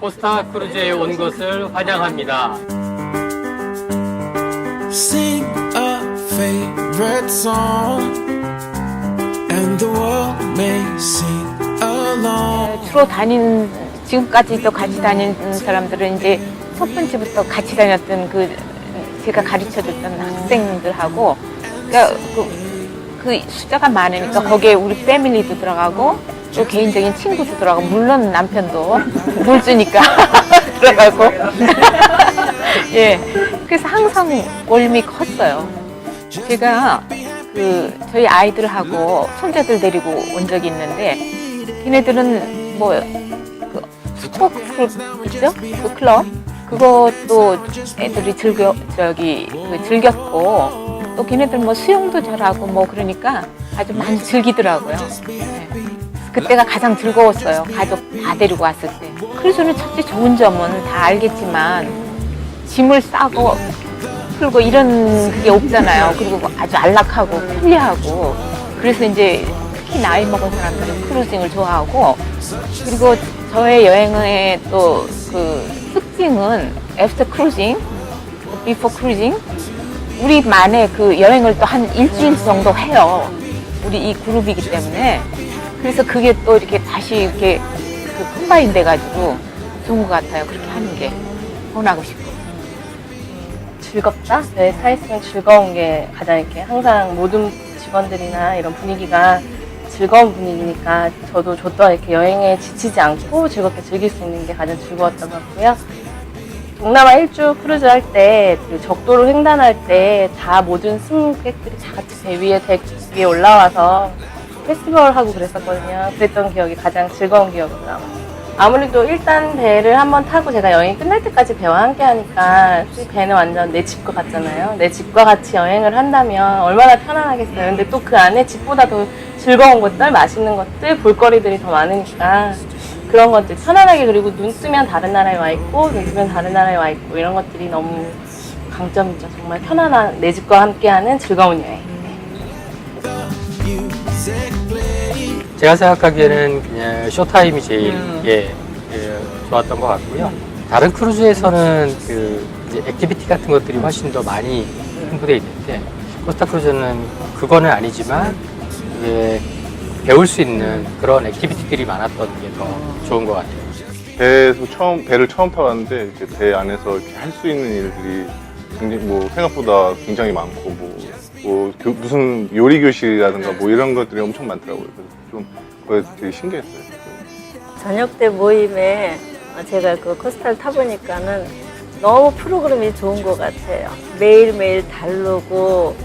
코스타 크루즈에 온 것을 환영합니다. Sing a favorite song, and the world may sing along. 주로 다니는 지금까지도 같이 다니는 사람들은 이제 첫 번째부터 같이 다녔던 그 제가 가르쳐줬던 학생들하고 그러니까 그, 그 숫자가 많으니까 거기에 우리 패밀리도 들어가고 또 개인적인 친구도 들어가고 물론 남편도 놀주니까 들어가고 예 그래서 항상 올림이 컸어요 제가 그 저희 아이들하고 손자들 데리고 온 적이 있는데 걔네들은 뭐 그 스포츠 있죠? 그 클럽 그것도 애들이 즐겨 저기 그 즐겼고 또 걔네들 뭐 수영도 잘하고 뭐 그러니까 아주 많이 즐기더라고요. 네. 그때가 가장 즐거웠어요. 가족 다 데리고 왔을 때. 크루즈는 첫째 좋은 점은 다 알겠지만 짐을 싸고 풀고 이런 그게 없잖아요. 그리고 아주 안락하고 편리하고 그래서 이제 특히 나이 먹은 사람들은 크루징을 좋아하고 그리고 저의 여행의 또 그 특징은 after cruising, before cruising 우리만의 그 여행을 또 한 일주일 정도 해요. 우리 이 그룹이기 때문에 그래서 그게 또 이렇게 다시 이렇게 그 컴바인 돼가지고 좋은 것 같아요. 그렇게 하는 게 원하고 싶고. 즐겁다? 네, 타 있으면 즐거운 게 가장 이렇게 항상 모든 직원들이나 이런 분위기가 즐거운 분위기니까 저도 저 또한 이렇게 여행에 지치지 않고 즐겁게 즐길 수 있는 게 가장 즐거웠던 것 같고요. 동남아 일주 크루즈 할 때, 그 적도로 횡단할 때 다 모든 승객들이 다 같이 배 위에 덱 위에 올라와서 페스티벌 하고 그랬었거든요. 그랬던 기억이 가장 즐거운 기억으로 남아요. 아무래도 일단 배를 한번 타고 제가 여행이 끝날 때까지 배와 함께 하니까 이 배는 완전 내 집과 같잖아요. 내 집과 같이 여행을 한다면 얼마나 편안하겠어요. 근데 또 그 안에 집보다 더 즐거운 것들, 맛있는 것들, 볼거리들이 더 많으니까 그런 것들 편안하게 그리고 눈 뜨면 다른 나라에 와 있고 눈 뜨면 다른 나라에 와 있고 이런 것들이 너무 강점이죠. 정말 편안한 내 집과 함께하는 즐거운 여행. 제가 생각하기에는 그냥 쇼타임이 제일 예, 예, 좋았던 것 같고요. 다른 크루즈에서는 그 이제 액티비티 같은 것들이 훨씬 더 많이 홍보되어 있는데 코스타 크루즈는 그거는 아니지만 이게 배울 수 있는 그런 액티비티들이 많았던 게 더 좋은 것 같아요. 배에서 처음 배를 처음 타봤는데 이제 배 안에서 이렇게 할 수 있는 일들이 굉장히 뭐 생각보다 굉장히 많고 뭐, 뭐 교- 무슨 요리 교실이라든가 뭐 이런 것들이 엄청 많더라고요. 그래서 좀 그게 되게 신기했어요. 저녁 때 모임에 제가 그 코스타를 타보니까는 너무 프로그램이 좋은 것 같아요. 매일매일 다르고,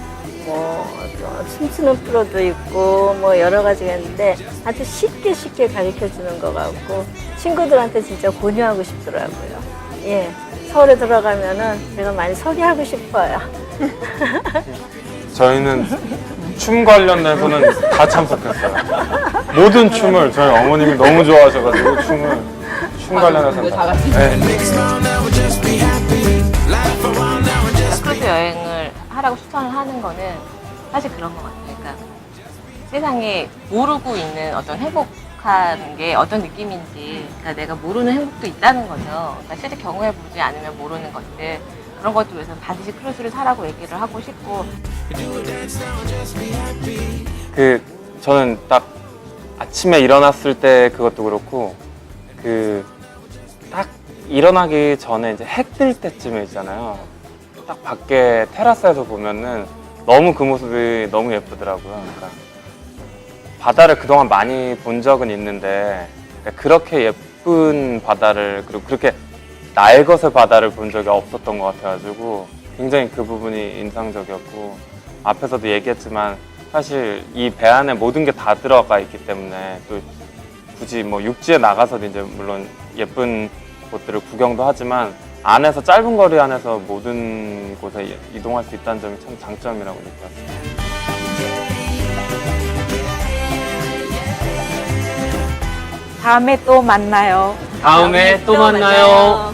뭐, 또 춤추는 프로도 있고, 뭐, 여러 가지가 있는데 아주 쉽게 쉽게 가르쳐 주는 것 같고, 친구들한테 진짜 권유하고 싶더라고요. 예. 서울에 들어가면은 제가 많이 소개하고 싶어요. 저희는 춤 관련돼서는 다 참석했어요. 모든 춤을 저희 어머님이 너무 좋아하셔가지고 춤을 춤 관련해서는 다. 네. 크루즈 여행을 하라고 추천을 하는 거는 사실 그런 것 같아요. 그러니까 세상에 모르고 있는 어떤 행복한 게 어떤 느낌인지, 그러니까 내가 모르는 행복도 있다는 거죠. 그러니까 실제 경험해 보지 않으면 모르는 것들. 그런 것들 위해서 반드시 크루즈를 타라고 얘기를 하고 싶고 그 저는 딱 아침에 일어났을 때 그것도 그렇고 그 딱 일어나기 전에 이제 해 뜰 때쯤에 있잖아요. 딱 밖에 테라스에서 보면은 너무 그 모습이 너무 예쁘더라고요. 그러니까 바다를 그동안 많이 본 적은 있는데 그러니까 그렇게 예쁜 바다를 그리고 그렇게 날것의 바다를 본 적이 없었던 것 같아가지고 굉장히 그 부분이 인상적이었고 앞에서도 얘기했지만 사실 이 배 안에 모든 게 다 들어가 있기 때문에 또 굳이 뭐 육지에 나가서도 이제 물론 예쁜 곳들을 구경도 하지만 안에서 짧은 거리 안에서 모든 곳에 이동할 수 있다는 점이 참 장점이라고 느꼈어요. 다음에 또 만나요. 다음에 또 만나요.